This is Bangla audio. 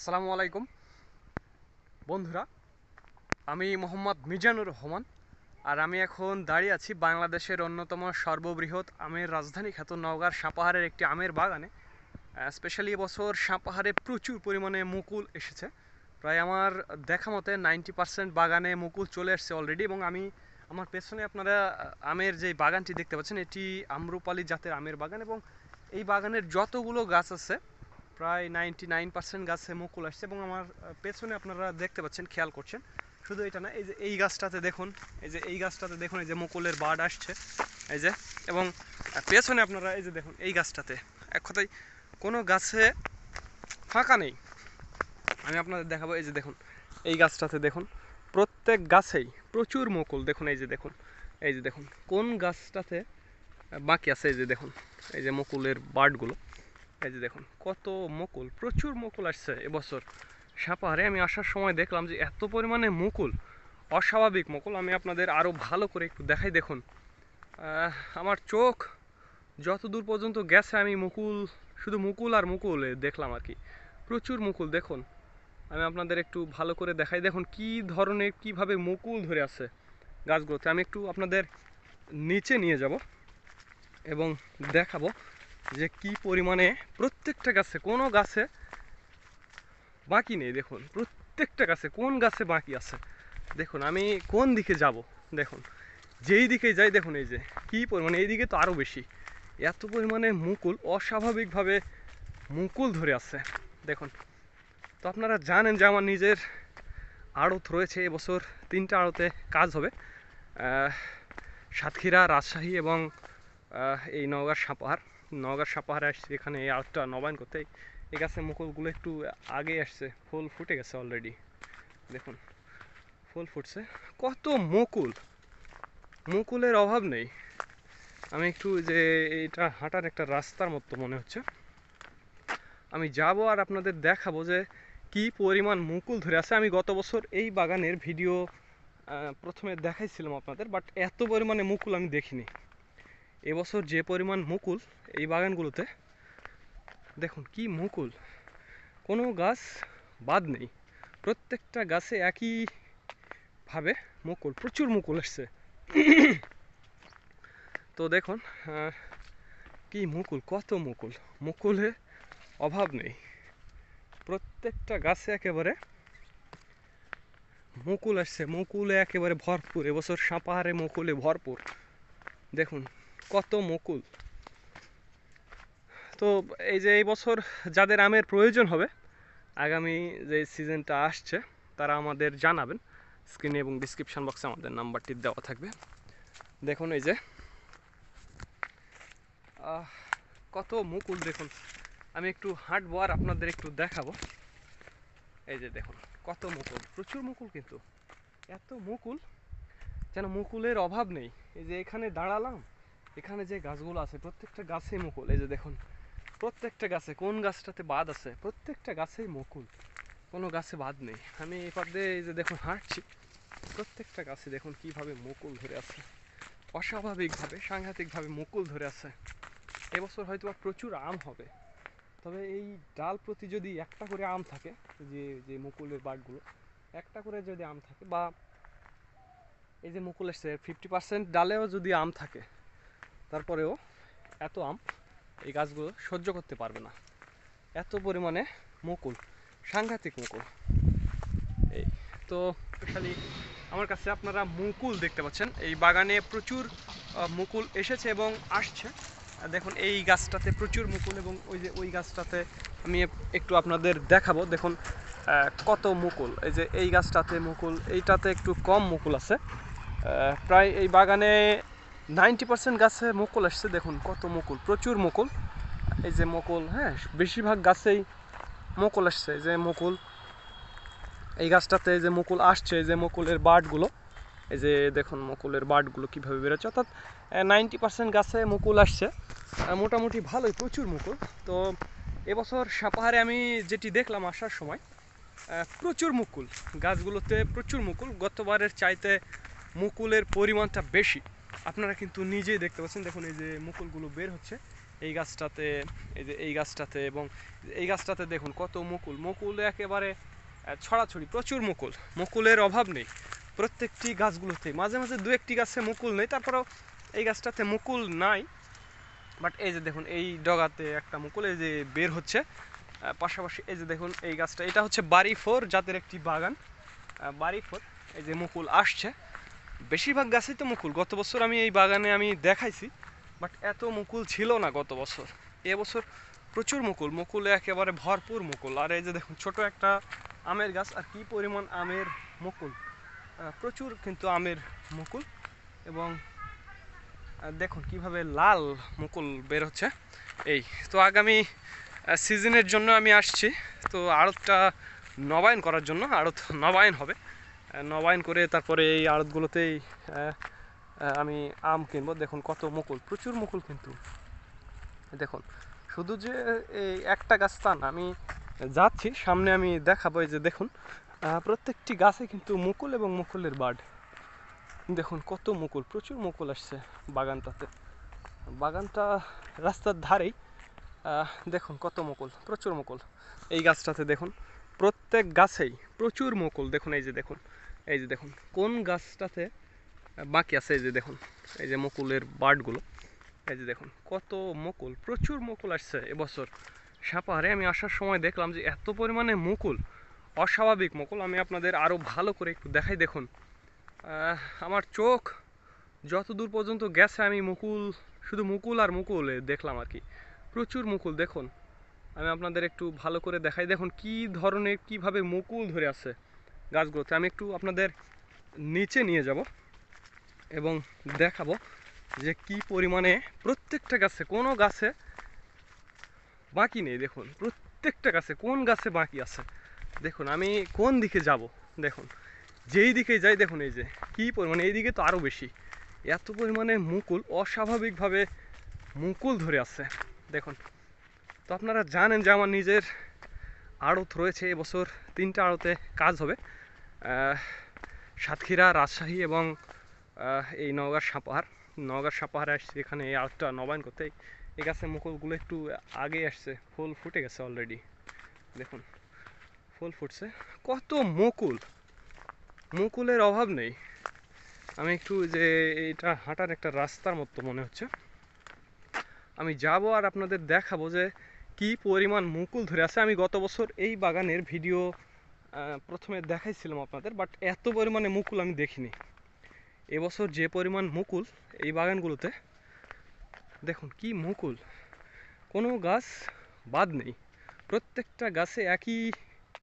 আসসালামু আলাইকুম। বন্ধুরা, আমি মোহাম্মদ মিজানুর রহমান আর আমি এখন দাঁড়িয়ে আছি বাংলাদেশের অন্যতম সর্ববৃহৎ আমের রাজধানী খ্যাত নওগাঁর সাপাহারের একটি আমের বাগানে। স্পেশালি এবছর সাপাহারে প্রচুর পরিমাণে মুকুল এসেছে। প্রায় আমার দেখা মতে নাইনটি পার্সেন্ট বাগানে মুকুল চলে এসছে অলরেডি এবং আমি আমার পেছনে আপনারা আমের যে বাগানটি দেখতে পাচ্ছেন, এটি আম্রপালি জাতের আমের বাগান এবং এই বাগানের যতগুলো গাছ আছে প্রায় নাইনটি নাইন পার্সেন্ট গাছে মুকুল আসছে এবং আমার পেছনে আপনারা দেখতে পাচ্ছেন, খেয়াল করছেন। শুধু এটা না, এই যে এই গাছটাতে দেখুন, এই যে এই গাছটাতে দেখুন, এই যে মুকুলের বাড আসছে, এই যে, এবং পেছনে আপনারা এই যে দেখুন, এই গাছটাতে। এক কথায়, কোনো গাছে ফাঁকা নেই। আমি আপনাদের দেখাবো, এই যে দেখুন, এই গাছটাতে দেখুন, প্রত্যেক গাছেই প্রচুর মুকুল। দেখুন, এই যে দেখুন, এই যে দেখুন, কোন গাছটাতে বাকি আছে, এই যে দেখুন, এই যে মুকুলের বার্ডগুলো এই যে দেখুন, কত মুকুল, প্রচুর মুকুল আসছে এবছর। সাপাহারে আমি আসার সময় দেখলাম যে এত পরিমাণে মুকুল, অস্বাভাবিক মুকুল। আমি আপনাদের আরও ভালো করে একটু দেখাই, দেখুন। আমার চোখ যত দূর পর্যন্ত গেছে, আমি মুকুল, শুধু মুকুল আর মুকুল দেখলাম আর কি। প্রচুর মুকুল, দেখুন। আমি আপনাদের একটু ভালো করে দেখাই, দেখুন কি ধরনের, কীভাবে মুকুল ধরে আছে গাছগুলোতে। আমি একটু আপনাদের নিচে নিয়ে যাব এবং দেখাবো। যে কি পরিমাণে প্রত্যেকটা গাছে, কোনো গাছে বাকি নেই, দেখুন। প্রত্যেকটা গাছে, কোন গাছে বাকি আছে? দেখুন, আমি কোন দিকে যাব? দেখুন, যেই দিকে যাই, দেখুন এই যে, কি পরিমাণে এই দিকে তো আরও বেশি। এত পরিমাণে মুকুল অস্বাভাবিকভাবে মুকুল ধরে আছে। দেখুন, তো আপনারা জানেন যে আমার নিজের আড়ত রয়েছে, এবছর তিনটা আড়তে কাজ হবে। সাতক্ষীরা, রাজশাহী এবং এই নওগাঁর সাপাহার নওগাঁর সাপাহারে আসছে, এখানে এই আড়তটা নবায়ন করতে। এই গাছের মুকুলগুলো একটু আগে আসছে, ফুল ফুটে গেছে অলরেডি দেখুন, ফুল ফুটছে। কত মুকুল! মুকুলের অভাব নেই। আমি একটু যে এটা হাঁটার একটা রাস্তার মতো মনে হচ্ছে। আমি যাব আর আপনাদের দেখাবো যে কি পরিমাণ মুকুল ধরে আছে। আমি গত বছর এই বাগানের ভিডিও প্রথমে দেখাইছিলাম আপনাদের বাট এত পরিমাণে মুকুল আমি দেখিনি। এবছর যে পরিমাণ মুকুল এই বাগানগুলোতে, দেখুন কি মুকুল। কোনো গাছ বাদ নেই। প্রত্যেকটা গাছে একই ভাবে মুকুল, প্রচুর মুকুল এসছে তো দেখুন কি মুকুল, কত মুকুল। মুকুলে অভাব নেই। প্রত্যেকটা গাছে একেবারে মুকুল আসছে। মুকুলে একেবারে ভরপুর। এবছর সাপাহারে মুকুলে ভরপুর। দেখুন কত মুকুল। তো এই যে এই বছর যাদের আমের প্রয়োজন হবে, আগামী যে সিজনটা আসছে, তারা আমাদের জানাবেন। স্ক্রিনে এবং ডিসক্রিপশন বক্সে আমাদের নাম্বারটি দেওয়া থাকবে। দেখুন এই যে কত মুকুল দেখুন। আমি একটু হাঁটবো আর আপনাদের একটু দেখাবো। এই যে দেখুন, কত মুকুল, প্রচুর মুকুল কিন্তু। এত মুকুল, যেন মুকুলের অভাব নেই। এই যে এখানে দাঁড়ালাম এখানে যে গাছগুলো আছে, প্রত্যেকটা গাছে মুকুল। এই যে দেখুন, প্রত্যেকটা গাছে কোন গাছটাতে বাদ আছে? প্রত্যেকটা গাছেই মুকুল। কোনো গাছে বাদ নেই। আমি এপার দিয়ে এই যে দেখুন হাঁটছি, প্রত্যেকটা গাছে দেখুন কীভাবে মুকুল ধরে আছে। অস্বাভাবিকভাবে, সাংঘাতিকভাবে মুকুল ধরে আছে। এবছর হয়তো প্রচুর আম হবে। তবে এই ডাল প্রতি যদি একটা করে আম থাকে, যে যে মুকুলের বাটগুলো একটা করে যদি আম থাকে বা এই যে মুকুল এসছে ফিফটি পার্সেন্ট ডালেও যদি আম থাকে তারপরেও এত আম এই গাছগুলো সহ্য করতে পারবে না। এত পরিমাণে মুকুল, সাংঘাতিক মুকুল। এই, তো স্পেশালি আমার কাছে আপনারা মুকুল দেখতে পাচ্ছেন। এই বাগানে প্রচুর মুকুল এসেছে এবং আসছে। দেখুন, এই গাছটাতে প্রচুর মুকুল এবং ওই যে ওই গাছটাতে আমি একটু আপনাদের দেখাবো। দেখুন কত মুকুল। এই যে এই গাছটাতে মুকুল, এইটাতে একটু কম মুকুল আছে। প্রায় এই বাগানে নাইনটি পার্সেন্ট গাছে মুকুল আসছে, দেখুন কত মুকুল, প্রচুর মুকুল। এই যে মুকুল হ্যাঁ বেশিরভাগ গাছেই মুকুল আসছে যে মুকুল। এই গাছটাতে যে মুকুল আসছে যে মুকুলের বার্ডগুলো, এই যে দেখুন মুকুলের বার্ডগুলো কীভাবে বেরোচ্ছে। অর্থাৎ নাইনটি পার্সেন্ট গাছে মুকুল আসছে মোটামুটি ভালোই, প্রচুর মুকুল। তো এবছর সাপাহারে আমি যেটি দেখলাম আসার সময় প্রচুর মুকুল, গাছগুলোতে প্রচুর মুকুল। গতবারের চাইতে মুকুলের পরিমাণটা বেশি। আপনারা কিন্তু নিজেই দেখতে পাচ্ছেন, দেখুন এই যে মুকুলগুলো বের হচ্ছে, এই গাছটাতে, এই যে এই গাছটাতে এবং এই গাছটাতে দেখুন কত মুকুল। মুকুল একেবারে ছড়াছড়ি, প্রচুর মুকুল। মুকুলের অভাব নেই। প্রত্যেকটি গাছগুলোতে, মাঝে মাঝে দু একটি গাছে মুকুল নেই, তারপরেও এই গাছটাতে মুকুল নাই। বাট এই যে দেখুন, এই ডগাতে একটা মুকুল এই যে বের হচ্ছে। পাশাপাশি এই যে দেখুন, এই গাছটা, এটা হচ্ছে বাড়ি ফোর জাতের একটি বাগান। বাড়ি ফোর, এই যে মুকুল আসছে। বেশিরভাগ গাছেই তো মুকুল। গত বছর আমি এই বাগানে আমি দেখাইছি, বাট এত মুকুল ছিল না গত বছর। এবছর প্রচুর মুকুল, মুকুলে একেবারে ভরপুর মুকুল। আর এই যে দেখুন, ছোট একটা আমের গাছ, আর কি পরিমাণ আমের মুকুল। প্রচুর কিন্তু আমের মুকুল এবং দেখুন কীভাবে লাল মুকুল বের হচ্ছে। এই, তো আগামী সিজনের জন্য আমি আসছি। তো আড়তটা নবায়ন করার জন্য, আড়ত নবায়ন হবে। নবায়ন করে তারপরে এই আড়তগুলোতেই আমি আম কিনবো। দেখুন কত মুকুল, প্রচুর মুকুল কিন্তু। দেখুন, শুধু যে এই একটা গাছ তা না, আমি যাচ্ছি, সামনে আমি দেখাবো এই যে দেখুন প্রত্যেকটি গাছে কিন্তু মুকুল এবং মুকুলের বাড। দেখুন কত মুকুল, প্রচুর মুকুল আসছে বাগানটাতে। বাগানটা রাস্তার ধারেই দেখুন কত মুকুল, প্রচুর মুকুল। এই গাছটাতে দেখুন, প্রত্যেক গাছেই প্রচুর মুকুল। দেখুন এই যে দেখুন এই যে দেখুন, কোন গাছটাতে বাকি আছে এই যে দেখুন, এই যে মুকুলের বার্ডগুলো, এই যে দেখুন, কত মুকুল, প্রচুর মুকুল আসছে এবছর। সাপাহারে আমি আসার সময় দেখলাম যে এত পরিমাণে মুকুল, অস্বাভাবিক মুকুল, আমি আপনাদের আরও ভালো করে একটু দেখাই দেখুন। আমার চোখ যত দূর পর্যন্ত গেছে আমি মুকুল, শুধু মুকুল আর মুকুল দেখলাম আর কি। প্রচুর মুকুল, দেখুন। আমি আপনাদের একটু ভালো করে দেখাই দেখুন কি ধরনের, কীভাবে মুকুল ধরে আছে। গাছগুলোতে আমি একটু আপনাদের নিচে নিয়ে যাব এবং দেখাবো যে কি পরিমাণে প্রত্যেকটা গাছে, কোনো গাছে বাকি নেই, দেখুন। প্রত্যেকটা গাছে কোন গাছে বাকি আছে? দেখুন, আমি কোন দিকে যাব? দেখুন, যেই দিকে যাই, দেখুন এই যে, কি পরিমাণে, এই দিকে তো আরও বেশি। এত পরিমাণে মুকুল, অস্বাভাবিকভাবে মুকুল ধরে আছে। দেখুন, তো আপনারা জানেন যে আমার নিজের আড়ত রয়েছে, এবছর তিনটা আড়তে কাজ হবে। সাতক্ষীরা, রাজশাহী এবং এই নওগাঁর সাপাহার। নওগাঁর সাপাহারে আসছে এখানে এই আড়তটা নবায়ন করতে। এই গাছের মুকুলগুলো একটু আগে আসছে। ফুল ফুটে গেছে অলরেডি দেখুন, ফুল ফুটছে। কত মুকুল! মুকুলের অভাব নেই। আমি একটু যে এটা হাঁটার একটা রাস্তার মতো মনে হচ্ছে। আমি যাব আর আপনাদের দেখাবো যে কি পরিমাণ মুকুল ধরে আছে। আমি গত বছর এই বাগানের ভিডিও প্রথমে দেখাইছিলাম আপনাদের বাট এত পরিমাণে মুকুল আমি দেখিনি। এবছর যে পরিমাণ মুকুল এই বাগানগুলোতে, দেখুন কি মুকুল। কোনো গাছ বাদ নেই। প্রত্যেকটা গাছে একই